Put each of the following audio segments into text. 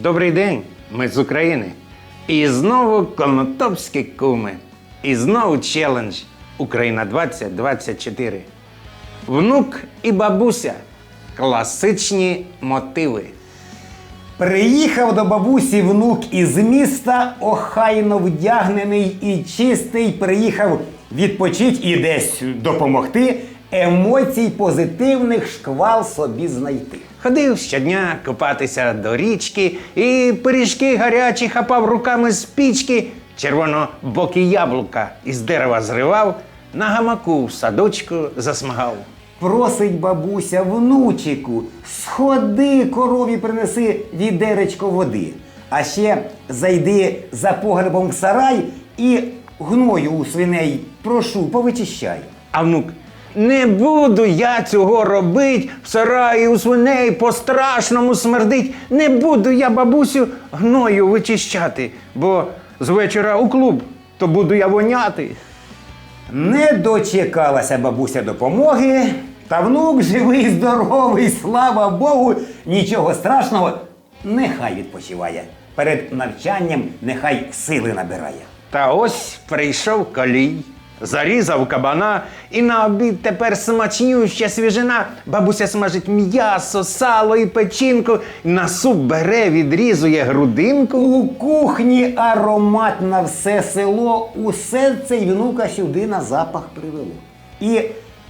Добрий день, ми з України. І знову конотопські куми. І знову челендж Україна 2024. Внук і бабуся. Класичні мотиви. Приїхав до бабусі внук із міста, охайно вдягнений і чистий. Приїхав відпочить і десь допомогти. Емоцій позитивних шквал собі знайти. Ходив щодня купатися до річки і пиріжки гарячі хапав руками з пічки, червонобокі яблука із дерева зривав, на гамаку в садочку засмагав. Просить бабуся внучику, сходи корові принеси відеречко води. А ще зайди за погребом в сарай і гною у свиней прошу, повичищай. А внук, не буду я цього робить, в сараї у свиней по-страшному смердить. Не буду я бабусю гною вичищати, бо з вечора у клуб, то буду я воняти. Не дочекалася бабуся допомоги, та внук живий, здоровий, слава Богу, нічого страшного, нехай відпочиває. Перед навчанням нехай сили набирає. Та ось прийшов колій, зарізав кабана, і на обід тепер смачнюща свіжина. Бабуся смажить м'ясо, сало і печінку, на суп бере, відрізує грудинку. У кухні аромат на все село, усе це й внука сюди на запах привело. І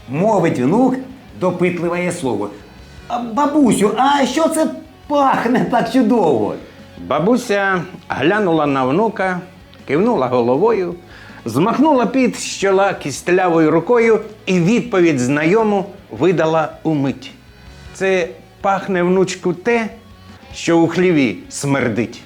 мовить внук допитливе слово. «А, Бабусю, а що це пахне так чудово? Бабуся глянула на внука, кивнула головою, змахнула під з кістлявою рукою і відповідь знайому видала умить. Це пахне внучку те, що у хліві смердить.